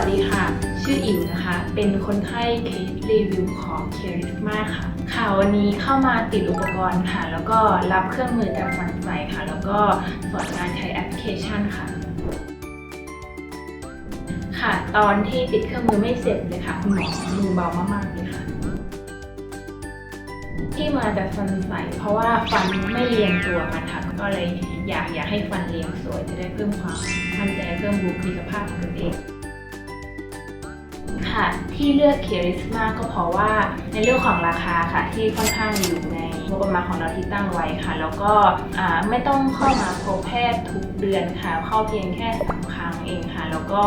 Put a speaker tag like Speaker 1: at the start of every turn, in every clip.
Speaker 1: ัสดีค่ะ ชื่ออิ๋วนะคะ เป็นคนไข้เคสรีวิวของเคริสมาค่ะ ค่ะวันนี้เข้ามาติดอุปกรณ์ค่ะ แล้วก็รับเครื่องมือจากฟันใส่ค่ะ แล้วก็สอนการใช้แอปพลิเคชันค่ะ ค่ะ ตอนที่ติดเครื่องมือไม่เสร็จเลยค่ะคุณหมอมือเบามากๆเลยค่ะ ที่มาจากฟันใสเพราะว่าฟันไม่เรียงตัวกันค่ะ ก็เลยอยากอยากให้ฟันเรียงสวยจะได้เพิ่มความมั่นใจเพิ่มบุคลิกภาพของตัวเอง ค่ะ ที่เลือกเคริสมาก็เพราะว่าในเรื่องของราคาค่ะ ที่ค่อนข้างอยู่ในงบประมาณของเราที่ตั้งไว้ค่ะ แล้วก็ไม่ต้องเข้ามาพบแพทย์ทุกเดือนค่ะ เข้าเพียงแค่สามครั้งเองค่ะ แล้วก็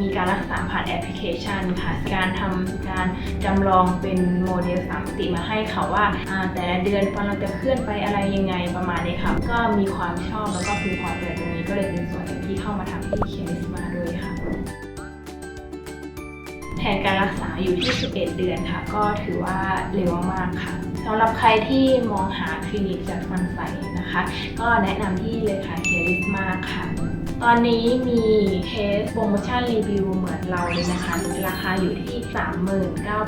Speaker 1: มีการรักษาผ่านแอปพลิเคชันค่ะ การทำการจำลองเป็นโมเดลสามมิติมาให้ค่ะว่าอ่าแต่ละเดือนฟันเราจะเคลื่อนไปอะไรยังไงประมาณนี้ค่ะ ก็มีความชอบแล้วก็พึงพอใจตรงนี้ก็เลยเป็นส่วนหนึ่งที่เข้ามาทำที่เคริสมา นการรักษาอยู่ที่ 11 เดือนค่ะ ก็ถือว่าเร็วมากค่ะสำหรับใครที่มองหาคลินิกจัดฟันใสนะคะ ก็แนะนำที่เลยค่ะเคลิสมาค่ะตอนนี้มีเคสโปรโมชั่นรีวิวเหมือนเราเลยนะคะ ราคาอยู่ที่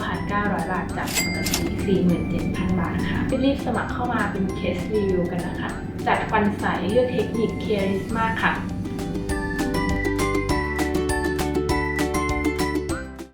Speaker 1: 39,900 บาทจากปกติ47,000 บาทค่ะ รีบๆสมัครเข้ามาเป็นเคสรีวิวกันนะคะ จัดฟันใสเลือกเทคนิคเคลิสมาค่ะ